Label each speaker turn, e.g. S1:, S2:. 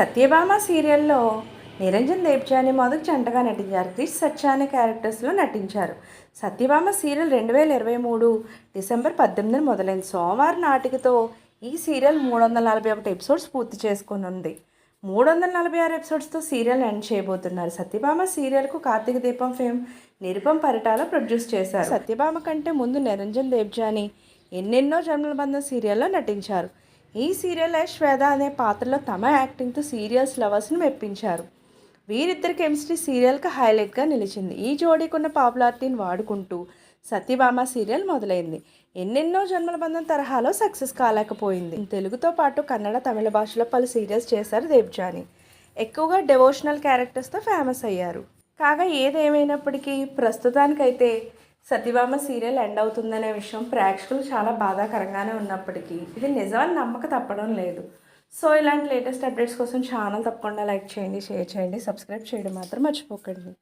S1: సత్యభామ సీరియల్లో నిరంజన్ దేవ్జాని మొదటి జంటగా నటించారు. క్రిష్ సత్య అనే క్యారెక్టర్స్లో నటించారు. సత్యభామ సీరియల్ రెండు వేల ఇరవై మూడు డిసెంబర్ పద్దెనిమిదిన మొదలైంది. సోమవారం నాటికతో ఈ సీరియల్ మూడు వందల నలభై ఒకటి ఎపిసోడ్స్ పూర్తి చేసుకుని ఉంది మూడు వందల నలభై ఆరు ఎపిసోడ్స్తో సీరియల్ ఎండ్ చేయబోతున్నారు. సత్యభామ సీరియల్కు కార్తీక దీపం ఫేమ్ నిరుపం పరిటాల ప్రొడ్యూస్ చేశారు. సత్యభామ కంటే ముందు నిరంజన్ దేవ్జాని ఎన్నెన్నో జన్మల బంధం సీరియల్లో నటించారు. ఈ సీరియల్ శ్వేత అనే పాత్రలో తమ యాక్టింగ్తో సీరియల్స్ లవర్స్ని మెప్పించారు. వీరిద్దరి కెమిస్ట్రీ సీరియల్కి హైలైట్గా నిలిచింది. ఈ జోడీకున్న పాపులారిటీని వాడుకుంటూ సత్యభామ సీరియల్ మొదలైంది. ఎన్నెన్నో జన్మల బంధం తరహాలో సక్సెస్ కాలేకపోయింది. తెలుగుతో పాటు కన్నడ తమిళ భాషలో పలు సీరియల్స్ చేశారు దేవ్జాని. ఎక్కువగా డెవోషనల్ క్యారెక్టర్స్తో ఫేమస్ అయ్యారు. కాగా ఏదేమైనప్పటికీ ప్రస్తుతానికైతే సత్యభామ సీరియల్ ఎండ్ అవుతుందనే విషయం ప్రేక్షకులు చాలా బాధాకరంగానే ఉన్నప్పటికీ ఇది నిజమని నమ్మక తప్పడం లేదు. సో ఇలాంటి లేటెస్ట్ అప్డేట్స్ కోసం ఛానల్ తప్పకుండా లైక్ చేయండి షేర్ చేయండి సబ్స్క్రైబ్ చేయడం మాత్రం మర్చిపోకండి.